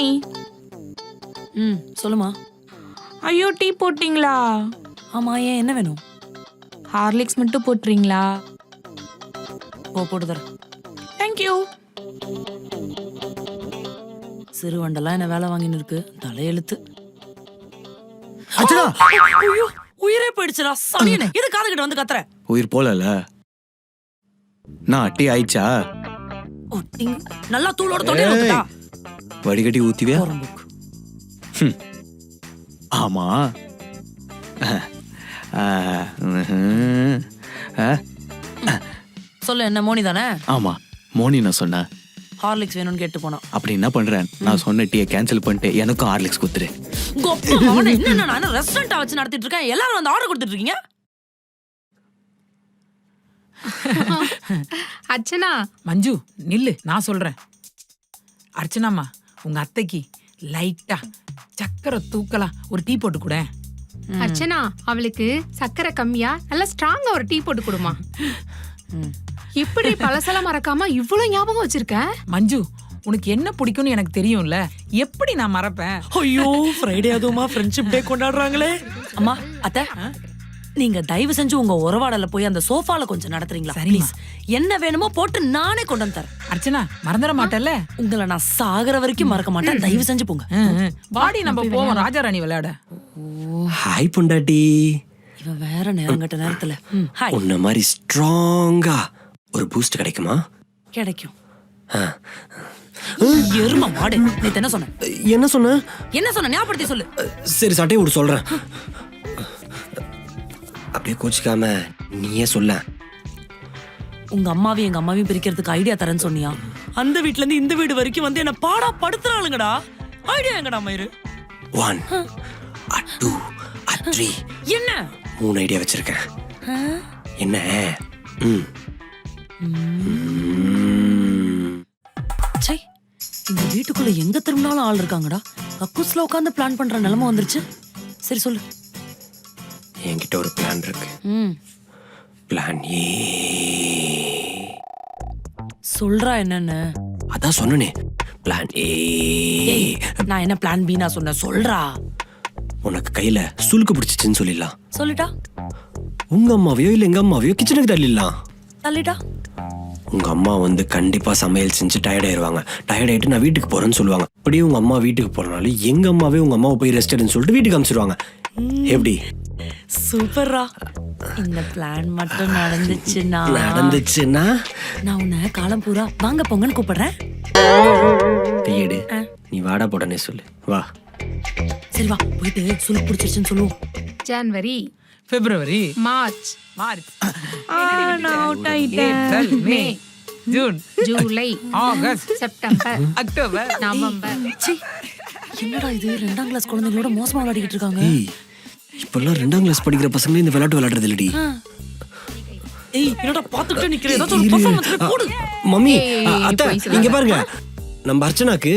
நீ? ம் சொல்லுமா. ஐயோ டீ போட்டீங்களா? ஆமா ஏன் என்ன வேணும்? ஹார்லிக்ஸ் மட்டும் போட்டுறீங்களா? போ போட்டு தரேன் தேங்க்யூ சிறுவண்டெல்லாம் என்ன வேலை வாங்கின்னு இருக்கு? தலையெழுத்து. ஐயோ உயிரே போயிடுச்சுடா. சனியனே இது காதுகிட்ட வந்து கத்துற உயிர் போலல. நான் டீ ஆயிடுச்சா? ஓ, டிங். நல்லா தூளோட ஊத்துடா வடிகட்டி ஊத்திவியா. ஆமா. சொல்லு என்ன மோனி தானே? ஆமா. மோனி நான் சொன்னேன். ஹார்லிக்ஸ் வேணும்னு கேட்டு போனான். அப்படி என்ன பண்றேன்? நான் சொன்ன டீயை கேன்சல் பண்ணிட்டு எனக்கும் ஹார்லிக்ஸ் குத்துரு. கொப்பா மகனே, என்ன என்ன நான் ரெஸ்டாரண்டா வச்சு நடத்திட்டு இருக்கேன்? எல்லாரும் வந்து ஆர்டர் கொடுத்துட்டு இருக்கீங்க? அர்ச்சனா. மஞ்சு நில்லு. நான் சொல்றேன். அர்ச்சனாம்மா. உங்க அத்தைக்கு லைட்டா சக்கரை தூக்கலா ஒரு டீ போட்டு கூட. அர்ச்சனா அவளுக்கு சக்கரை கம்மியா நல்லா ஸ்ட்ராங்கா ஒரு டீ போட்டு கொடுமா. இப்படி பழசெல்லாம் மறக்காம இவ்வளவு ஞாபகம் வச்சிருக்க? மஞ்சு உனக்கு என்ன பிடிக்கும்னு எனக்கு தெரியும்ல? எப்படி நான் மறப்பேன்? ஐயோ ஃப்ரைடே அதுவுமா ஃப்ரெண்ட்ஷிப் டே கொண்டாடுறாங்களே. அம்மா அத்தை நீங்க தயவு செஞ்சு உங்க உறவாடல போய் அந்த சோஃபால கொஞ்சம் நடத்துறீங்களா. ப்ளீஸ் என்ன வேணுமோ போட்டு நானே கொண்டு வந்து தரேன். அர்ச்சனா மறந்துட மாட்டல்ல? உங்களை நான் சாகுற வரைக்கும் மறக்க மாட்டேன். தயவு செஞ்சு போங்க. வாடி நம்ம போவோம். ராஜாராணி விளையாட. ஹாய் பொண்டாட்டி. இவன் வேற நேரம் கட்ட நேரத்துல ஹாய் உன்ன மாதிரி ஸ்ட்ராங்கா ஒரு பூஸ்ட் கிடைக்குமா? கிடைக்கும். எருமா மாடு. நேத்து என்ன சொன்ன? என்ன சொன்ன? என்ன சொன்ன? ஞாபகப்படுத்தி சொல்லு. சரி சட்டையை விட்டு சொல்றேன். அப்படியே கோச்சிக்காம நீயே சொல்ல. உங்க அம்மாவையும் எங்க அம்மாவையும் பிரிக்கிறதுக்கு ஐடியா தரேன்னு சொன்னியா? அந்த வீட்ல இருந்து இந்த வீடு வரைக்கும் வந்து என்ன பாடா படுத்துறாளுங்கடா. ஐடியா எங்கடா மயிரு one at two at three என்ன? மூணு ஐடியா வச்சிருக்கேன். என்ன? ம். சை இந்த வீட்டுக்குள்ள எங்க திரும்பினாலும் ஆள் இருக்காங்கடா. கக்கூஸ்ல உட்காந்து பிளான் பண்ற நிலைமை வந்துருச்சு. சரி சொல்லு. என்கிட்ட ஒரு பிளான் இருக்கு. Plan A. சொல்றா என்னன்னு? அதான் சொன்னனே. Plan A. நான் என்ன பிளான் பி நான் சொன்னேன்? சொல்றா. உனக்கு கையில சுளுக்கு பிடிச்சிச்சுன்னு சொல்லிடலாம். சொல்லிட்டா? உங்க அம்மாவையோ இல்ல எங்க அம்மாவையோ கிச்சனுக்கு தள்ளிடலாம். தள்ளிட்டா? உங்க அம்மா வந்து கண்டிப்பா சமையல் செஞ்சு டயர்ட் ஆயிருவாங்க. டயர்ட் ஆயிட்டு நான் வீட்டுக்கு போறேன்னு சொல்லுவாங்க. அப்படியே உங்க அம்மா வீட்டுக்கு போறனால எங்க அம்மாவே உங்க அம்மாவை போய் ரெஸ்ட் எடுன்னு சொல்லிட்டு வீட்டுக்கு அனுப்பிச்சிடுவாங்க. எப்படி? சூப்பர்ரா. இந்த பிளான் மட்டும் நடந்துச்சுன்னா நடந்துச்சுன்னா? நான் உன்னை காலம் பூரா வாங்க பொங்கன்னு கூப்பிடுறேன். கையெடு நீ வாடா போடனே சொல்லு. வா. சரி வா போயிட்டு சுருக்கு பிடிச்சிருச்சுன்னு சொல்லுவோம். ஜனவரி பிப்ரவரி மார்ச் மார்ச் நான் அவுட் ஆயிட்டேன். May June. July. August. September. October. November. என்னடா இது? ரெண்டாம் கிளாஸ் குழந்தைங்களோட மோசமா விளையாடிக்கிட்டு இருக்காங்க. ஏய் இப்பெல்லாம் ரெண்டாம் கிளாஸ் படிக்கிற பசங்களே இந்த விளையாட்டு விளையாடுறது இல்லடி. ஏய் என்னடா பாத்துக்கிட்டே நிக்கிற? ஏதாச்சும் ஒரு performance போடு. மம்மி அத்தை. இங்க பாருங்க. நம்ம அர்ச்சனாக்கு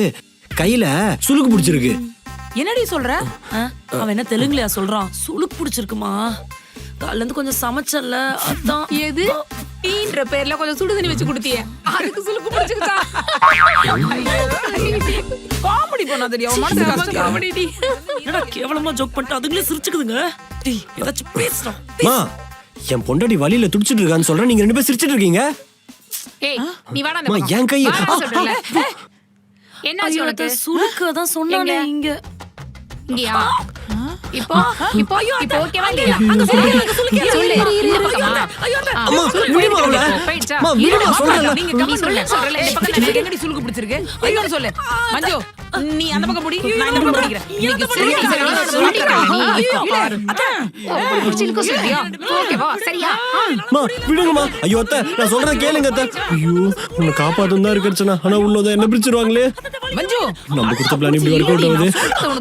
கையில சுளுக்கு பிடிச்சிருக்கு. என்னடி சொல்ற? அவன் என்ன தெலுங்குலயா சொல்றான்? சுளுக்கு பிடிச்சிருக்குமா? காலைல இருந்து கொஞ்சம் சமைச்சல்ல அதான். எது? டீன்ற பேர்ல கொஞ்சம் சுடுதண்ணி வச்சு கொடுத்தியே. அதுக்கு சுலுக்கு பிடிச்சிருக்கா காமெடி பண்ணாதடி அவன் மனசு கஷ்டம் காமெடி என்னடா கேவலமா ஜோக் பண்ணிட்டு அதுங்களே சிரிச்சுக்குதுங்க? டேய் ஏதாச்சும் பேசுறோம் மா என் பொண்டாடி வழியில துடிச்சிட்டு இருக்கான்னு சொல்றேன். நீங்க ரெண்டு பேரும் சிரிச்சிட்டு இருக்கீங்க? ஏய் நீ வாடா அந்த அம்மா, பக்கம். என் கையை- வாடா. என்ன ஆச்சு உனக்கு? சொன்னானே? இங்க. இங்கயா? இப்போ இப்போ இப்போ ஓகேவா இல்லையா? அங்க சொல்லு அங்க சொல்லு சொல்லு இந்த பக்கமா அம்மா விடுமா அவள? போயிடுச்சா அம்மா விடுமா சொல்றேன். நீங்க நீ கம்மி சொல்லு சொல்லு சொல்றல இந்த பக்கம் எனக்கு எங்கடி சுளுக்கு பிடிச்சிருக்கு ஐயோ சொல்லு. மஞ்சு நீ அந்த பக்கம் முடி நான் இந்த பக்கம் நீ. பிடிச்சிருக்க ஓகேவா சரியா. அம்மா விடுங்கம்மா. ஐயோ அத்தை நான் சொல்றத கேளுங்க அத்தை. ஐயோ உன்னை காப்பாத்தும் தான் இருக்கச்சுனா ஆனா உள்ளத என்ன பிடிச்சிருவாங்களே மஞ்சு நம்ம கொடுத்த பிளான் இப்படி ஒர்க் அவுட் ஆகுது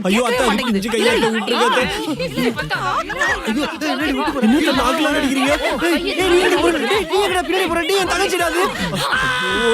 ஐயோ அத்தை மாட்டேங்குது. அஞ்சு கையா விட்டுருங்க அத்தை ஐயோ அத்தை என்னடி விட்டு என்ன நாக்குல அடிக்கிறீங்க ஏய், நீ எங்கடா பின்னாடி போற? டேய், என் தங்கச்சிடா அது. ஐயோ.